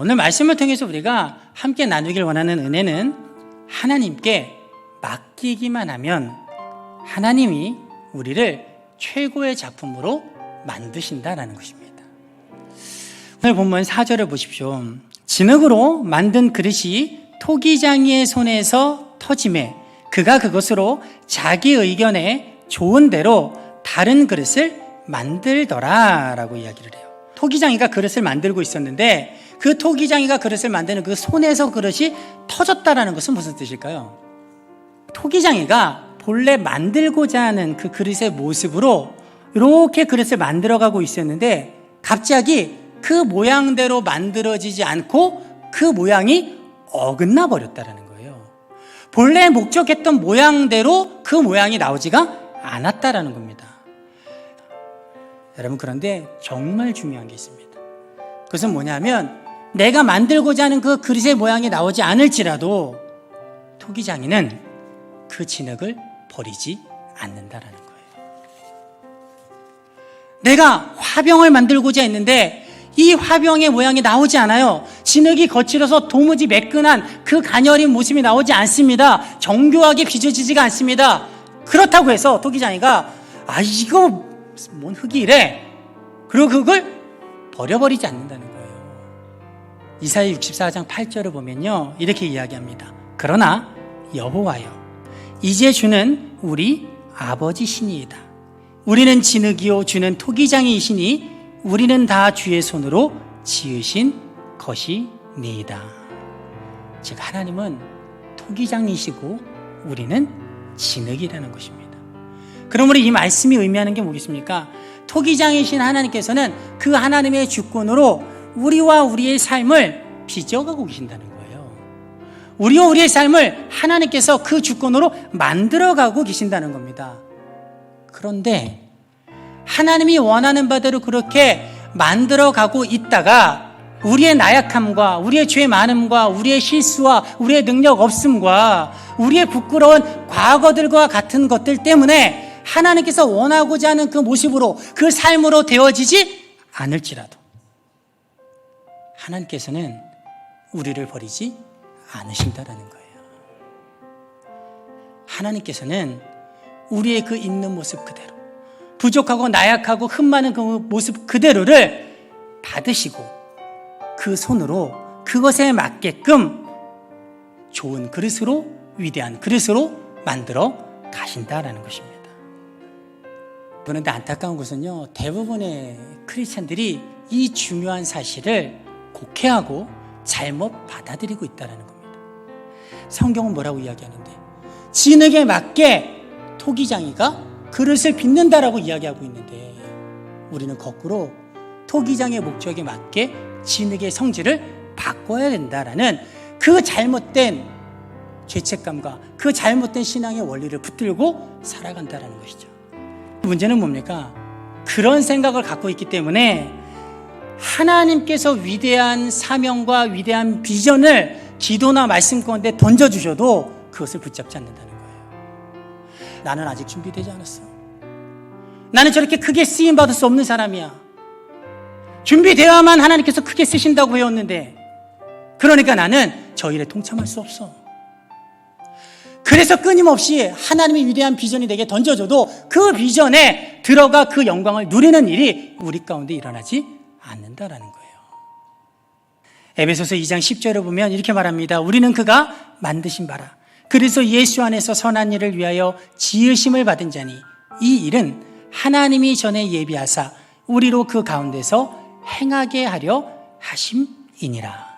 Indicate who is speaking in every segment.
Speaker 1: 오늘 말씀을 통해서 우리가 함께 나누길 원하는 은혜는 하나님께 맡기기만 하면 하나님이 우리를 최고의 작품으로 만드신다라는 것입니다. 오늘 본문 4절을 보십시오. 진흙으로 만든 그릇이 토기장이의 손에서 터짐에 그가 그것으로 자기 의견에 좋은 대로 다른 그릇을 만들더라 라고 이야기를 해요. 토기장이가 그릇을 만들고 있었는데 그 토기장이가 그릇을 만드는 그 손에서 그릇이 터졌다라는 것은 무슨 뜻일까요? 토기장이가 본래 만들고자 하는 그 그릇의 모습으로 이렇게 그릇을 만들어가고 있었는데 갑자기 그 모양대로 만들어지지 않고 그 모양이 어긋나 버렸다라는 거예요. 본래 목적했던 모양대로 그 모양이 나오지가 않았다라는 겁니다. 여러분 그런데 정말 중요한 게 있습니다. 그것은 뭐냐면 내가 만들고자 하는 그 그릇의 모양이 나오지 않을지라도 토기장이는 그 진흙을 버리지 않는다라는 거예요. 내가 화병을 만들고자 했는데 이 화병의 모양이 나오지 않아요. 진흙이 거칠어서 도무지 매끈한 그 가녀린 모습이 나오지 않습니다. 정교하게 빚어지지가 않습니다. 그렇다고 해서 토기장이가 아 이거 뭔 흙이 이래. 그리고 그걸 버려버리지 않는다는 거예요. 이사야 64장 8절을 보면요. 이렇게 이야기합니다. 그러나 여호와여 이제 주는 우리 아버지시니이다. 우리는 진흙이요 주는 토기장이시니 우리는 다 주의 손으로 지으신 것이니이다. 즉 하나님은 토기장이시고 우리는 진흙이라는 것입니다. 그러므로 이 말씀이 의미하는 게 뭐겠습니까? 토기장이신 하나님께서는 그 하나님의 주권으로 우리와 우리의 삶을 빚어가고 계신다는 거예요. 우리와 우리의 삶을 하나님께서 그 주권으로 만들어가고 계신다는 겁니다. 그런데 하나님이 원하는 바대로 그렇게 만들어가고 있다가 우리의 나약함과 우리의 죄 많음과 우리의 실수와 우리의 능력 없음과 우리의 부끄러운 과거들과 같은 것들 때문에 하나님께서 원하고자 하는 그 모습으로 그 삶으로 되어지지 않을지라도 하나님께서는 우리를 버리지 않으신다라는 거예요. 하나님께서는 우리의 그 있는 모습 그대로 부족하고 나약하고 흠 많은 그 모습 그대로를 받으시고 그 손으로 그것에 맞게끔 좋은 그릇으로 위대한 그릇으로 만들어 가신다라는 것입니다. 그런데 안타까운 것은요, 대부분의 크리스찬들이 이 중요한 사실을 곡해하고 잘못 받아들이고 있다는 겁니다. 성경은 뭐라고 이야기하는데, 진흙에 맞게 토기장이가 그릇을 빚는다라고 이야기하고 있는데, 우리는 거꾸로 토기장의 목적에 맞게 진흙의 성질을 바꿔야 된다라는 그 잘못된 죄책감과 그 잘못된 신앙의 원리를 붙들고 살아간다라는 것이죠. 문제는 뭡니까? 그런 생각을 갖고 있기 때문에 하나님께서 위대한 사명과 위대한 비전을 기도나 말씀 가운데 던져주셔도 그것을 붙잡지 않는다는 거예요. 나는 아직 준비되지 않았어. 나는 저렇게 크게 쓰임 받을 수 없는 사람이야. 준비되어야만 하나님께서 크게 쓰신다고 배웠는데, 그러니까 나는 저 일에 동참할 수 없어. 그래서 끊임없이 하나님의 위대한 비전이 내게 던져줘도 그 비전에 들어가 그 영광을 누리는 일이 우리 가운데 일어나지 않는다라는 거예요. 에베소서 2장 10절을 보면 이렇게 말합니다. 우리는 그가 만드신 바라. 그래서 예수 안에서 선한 일을 위하여 지으심을 받은 자니 이 일은 하나님이 전에 예비하사 우리로 그 가운데서 행하게 하려 하심이니라.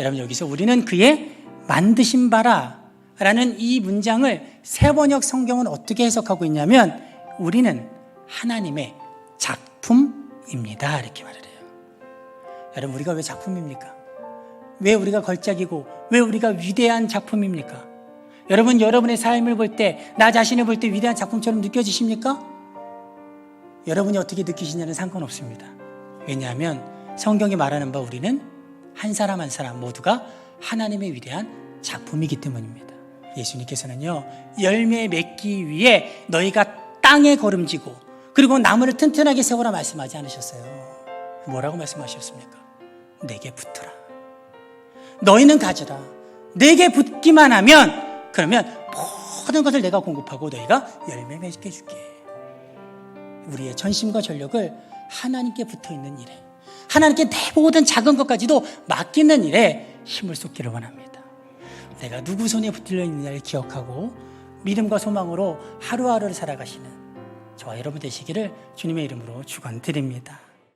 Speaker 1: 여러분 여기서 우리는 그의 만드신 바라 라는 이 문장을 세번역 성경은 어떻게 해석하고 있냐면 우리는 하나님의 작품입니다. 이렇게 말을 해요. 여러분 우리가 왜 작품입니까? 왜 우리가 걸작이고 왜 우리가 위대한 작품입니까? 여러분 여러분의 삶을 볼 때 나 자신을 볼 때 위대한 작품처럼 느껴지십니까? 여러분이 어떻게 느끼시냐는 상관없습니다. 왜냐하면 성경이 말하는 바 우리는 한 사람 한 사람 모두가 하나님의 위대한 작품이기 때문입니다. 예수님께서는요, 열매 맺기 위해 너희가 땅에 걸음지고, 그리고 나무를 튼튼하게 세우라 말씀하지 않으셨어요. 뭐라고 말씀하셨습니까? 내게 붙어라. 너희는 가져라. 내게 붙기만 하면 그러면 모든 것을 내가 공급하고 너희가 열매 맺게 해줄게. 우리의 전심과 전력을 하나님께 붙어 있는 일에 하나님께 내 모든 작은 것까지도 맡기는 일에 힘을 쏟기를 원합니다. 내가 누구 손에 붙들려 있느냐를 기억하고 믿음과 소망으로 하루하루를 살아가시는 저와 여러분 되시기를 주님의 이름으로 축원드립니다.